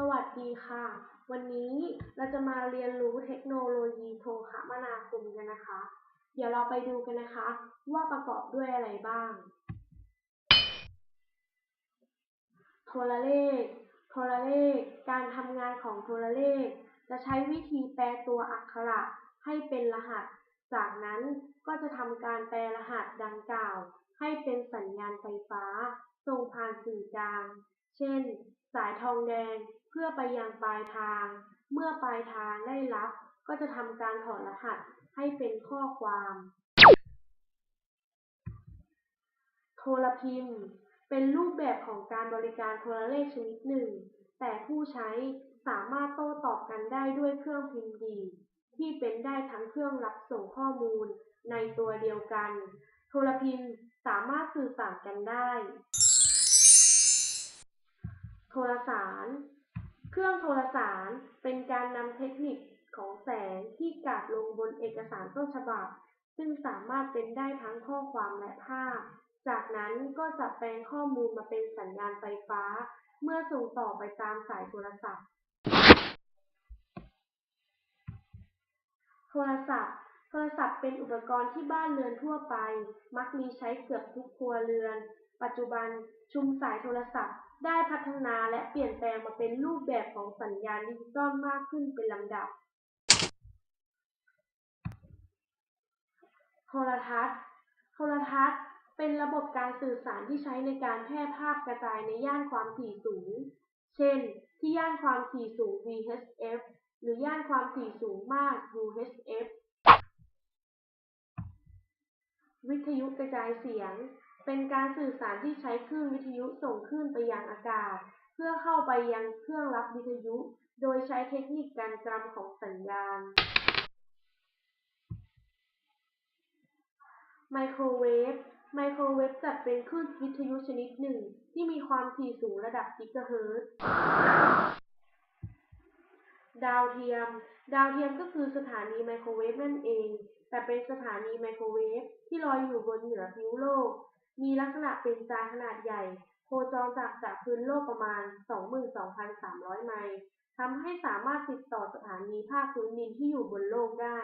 สวัสดีค่ะ วันนี้เราจะมาเรียนรู้เทคโนโลยีโทรคมนาคมกันนะคะ เดี๋ยวเราไปดูกันนะคะ ว่าประกอบด้วยอะไรบ้าง โทรเลข โทรเลข การทำงานของโทรเลข จะใช้วิธีแปลตัวอักขระให้เป็นรหัส จากนั้นก็จะทำการแปลรหัสดังกล่าว ให้เป็นสัญญาณไฟฟ้าส่งผ่านสื่อกลาง เช่น สายทองแดงเพื่อไปยังปลายทาง เมื่อปลายทางได้รับ ก็จะทำการถอดรหัสให้เป็นข้อความ โทรพิมพ์ เป็นรูปแบบของการบริการโทรเลขชนิดหนึ่ง แต่ผู้ใช้สามารถโต้ตอบกันได้ด้วยเครื่องพิมพ์ดีดที่เป็นได้ทั้งเครื่องรับส่งข้อมูลในตัวเดียวกัน โทรพิมพ์สามารถสื่อสารกันได้ รสาร เครื่องโทรสารเป็นการนำเทคนิคของแสงที่กาดลงบนเอกสารต้นฉบับ ซึ่งสามารถเป็นได้ทั้งข้อความและภาพ จากนั้นก็จะแปลงข้อมูลมาเป็นสัญญาณไฟฟ้า เมื่อส่งต่อไปตามสายโทรศัพท์ โทรศัพท์ โทรศัพท์เป็นอุปกรณ์ที่บ้านเรือนทั่วไป มักมีใช้เกือบทุกครัวเรือน ปัจจุบันชุมสายโทรศัพท์ ได้พัฒนาและเปลี่ยนแปลงมาเป็นรูปแบบของสัญญาณดิจิตอลมากขึ้นเป็นลำดับ โทรทัศน์ โทรทัศน์เป็นระบบการสื่อสารที่ใช้ในการแพร่ภาพกระจายในย่านความถี่สูง เช่น ที่ย่านความถี่สูง VHF หรือย่านความถี่สูงมาก UHF วิทยุกระจายเสียง เป็นการสื่อสารที่ใช้คลื่นวิทยุส่งคลื่นไปยังอากาศ เพื่อเข้าไปยังเครื่องรับวิทยุ โดยใช้เทคนิคการกำของสัญญาณ ไมโครเวฟ ไมโครเวฟจัดเป็นคลื่นวิทยุชนิดหนึ่ง ที่มีความถี่สูงระดับกิกะเฮิรตซ์ดาวเทียม ดาวเทียมก็คือสถานีไมโครเวฟนั่นเอง แต่เป็นสถานีไมโครเวฟที่ลอยอยู่บนเหนือผิวโลก มีลักษณะเป็นจานขนาดใหญ่ โคจรจากจากพื้นโลกประมาณ 22,300 ไมล์ ทำให้สามารถติดต่อสถานีภาคพื้นดินที่อยู่บนโลกได้